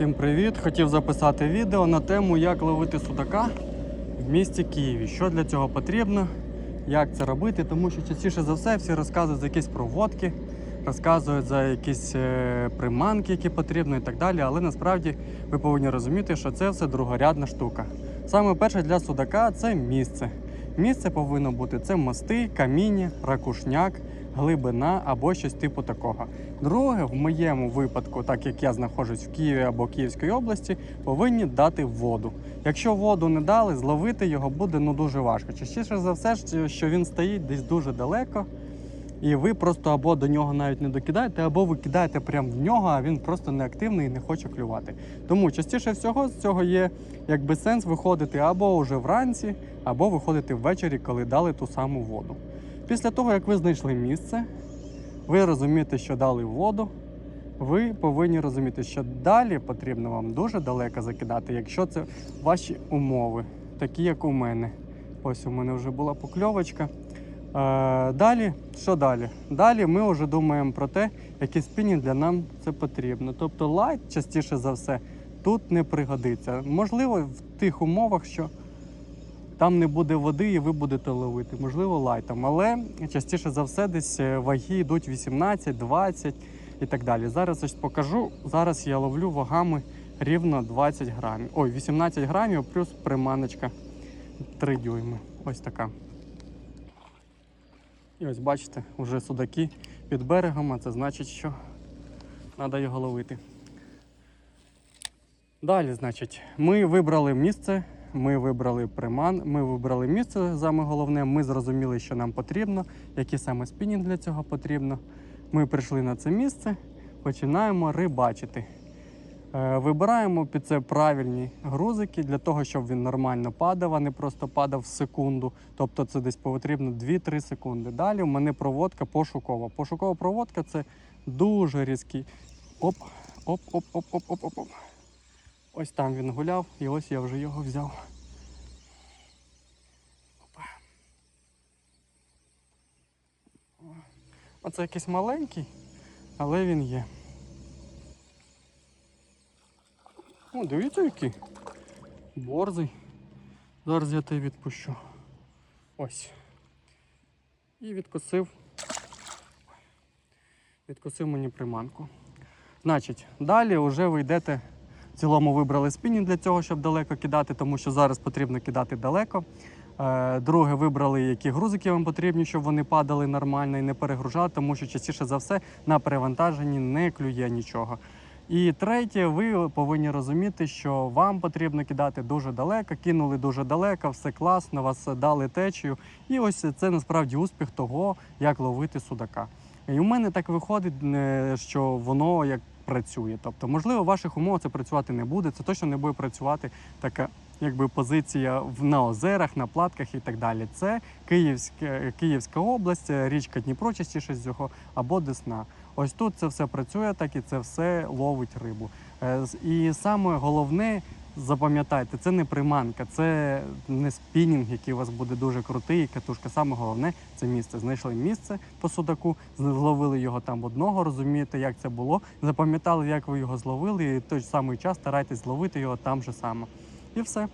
Всім привіт! Хотів записати відео на тему, як ловити судака в місті Києві. Що для цього потрібно, як це робити, тому що частіше за все всі розказують за якісь проводки, розказують за якісь е, приманки, які потрібно і так далі. Але насправді ви повинні розуміти, що це все другорядна штука. Саме перше для судака це місце. Місце повинно бути це мости, каміння, ракушняк, глибина або щось типу такого. Друге, в моєму випадку, так як я знаходжусь в Києві або Київській області, повинні дати воду. Якщо воду не дали, зловити його буде ну дуже важко. Частіше за все, що- він стоїть десь дуже далеко, і ви просто або до нього навіть не докидаєте, або ви кидаєте прямо в нього, а він просто неактивний і не хоче клювати. Тому частіше всього з цього є якби сенс виходити або вже вранці, або виходити ввечері, коли дали ту саму воду. Після того, як ви знайшли місце, ви розумієте, що дали воду. Ви повинні розуміти, що далі потрібно вам дуже далеко закидати, якщо це ваші умови, такі як у мене. Ось у мене вже була покльовочка. Е, далі, що далі? Далі ми вже думаємо про те, який спінінг для нам це потрібно. Тобто лайт, частіше за все, тут не пригодиться. Можливо, в тих умовах, що там не буде води і ви будете ловити, можливо, лайтом. Але частіше за все десь е, ваги йдуть 18, 20 і так далі. Зараз ось покажу. Зараз я ловлю вагами рівно 20 грамів. Ой, 18 грамів плюс приманочка 3 дюйми. Ось така. І ось бачите, вже судаки під берегом, а це значить, що треба його ловити. Далі, значить, ми вибрали місце, ми вибрали приман, ми вибрали місце, саме головне, ми зрозуміли, що нам потрібно, який саме спінінг для цього потрібно. Ми прийшли на це місце, починаємо рибачити. Е, Вибираємо під це правильні грузики для того, щоб він нормально падав, а не просто падав в секунду. Тобто це десь потрібно 2-3 секунди. Далі в мене проводка пошукова. Пошукова проводка це дуже різкий. Оп, оп, оп, оп, оп, оп, оп, оп. Ось там він гуляв, і ось я вже його взяв. Опа. Оце якийсь маленький, але він є. О, дивіться який. Борзий. Зараз я тебе відпущу. Ось. І відкосив. Відкосив мені приманку. Значить, далі вже ви йдете. Цілому вибрали спінінг для цього, щоб далеко кидати, тому що зараз потрібно кидати далеко. Е, Друге, вибрали, які грузики вам потрібні, щоб вони падали нормально і не перегружали, тому що частіше за все на перевантаженні не клює нічого. І третє, ви повинні розуміти, що вам потрібно кидати дуже далеко, кинули дуже далеко, все класно, вас дали течію. І ось це насправді успіх того, як ловити судака. І у мене так виходить, е, що воно як працює. Тобто, можливо, в ваших умовах це працювати не буде. Це точно не буде працювати така якби позиція в на озерах, на платках і так далі. Це Київська, Київська область, річка Дніпро, частіше цього або Десна. Ось тут це все працює, так і це все ловить рибу. Е, І саме головне. Запам'ятайте, це не приманка, це не спінінг, який у вас буде дуже крутий, катушка. Саме головне це місце. Знайшли місце по судаку, зловили його там одного, розумієте, як це було. Запам'ятали, як ви його зловили, і в той самий час старайтесь зловити його там же саме. І все.